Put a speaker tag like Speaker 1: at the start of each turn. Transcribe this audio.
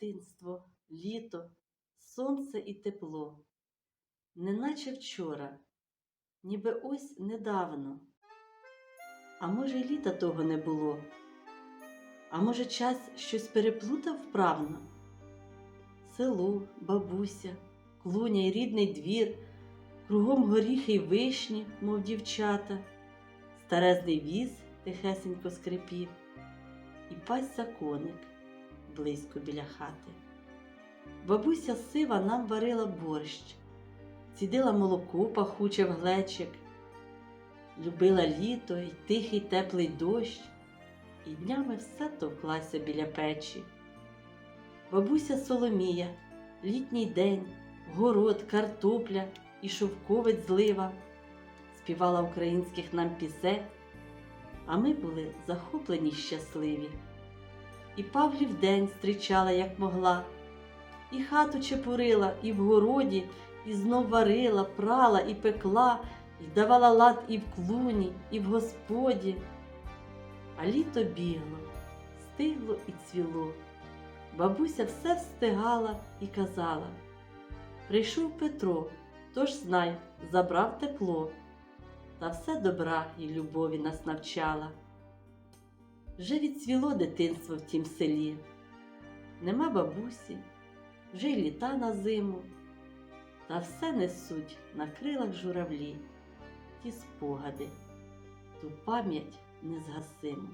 Speaker 1: дитинство, літо, сонце і тепло, неначе вчора, ніби ось недавно. А може, й літа того не було, а може, час щось переплутав вправно? Село, бабуся, клуня й рідний двір, кругом горіхи й вишні, мов дівчата, старезний віз тихесенько скрипів, і пасся коник близько біля хати. Бабуся сива нам варила борщ, цідила молоко пахуче в глечик, любила літо й тихий теплий дощ, і днями все товклася біля печі. Бабуся Соломія, літній день, город, картопля і шовковець злива, співала українських нам пісень, а ми були захоплені щасливі. І Павлів день зустрічала, як могла, і хату чепурила, і в городі, і знов варила, прала і пекла, і давала лад і в клуні, і в господі. А літо бігло, стигло і цвіло. Бабуся все встигала і казала Прийшов Петро, тож знай, забрав тепло, та все добра і любові нас навчала. Вже відцвіло дитинство в тім селі, нема бабусі, вже й літа на зиму, та все несуть на крилах журавлі, ті спогади, ту пам'ять незгасиму.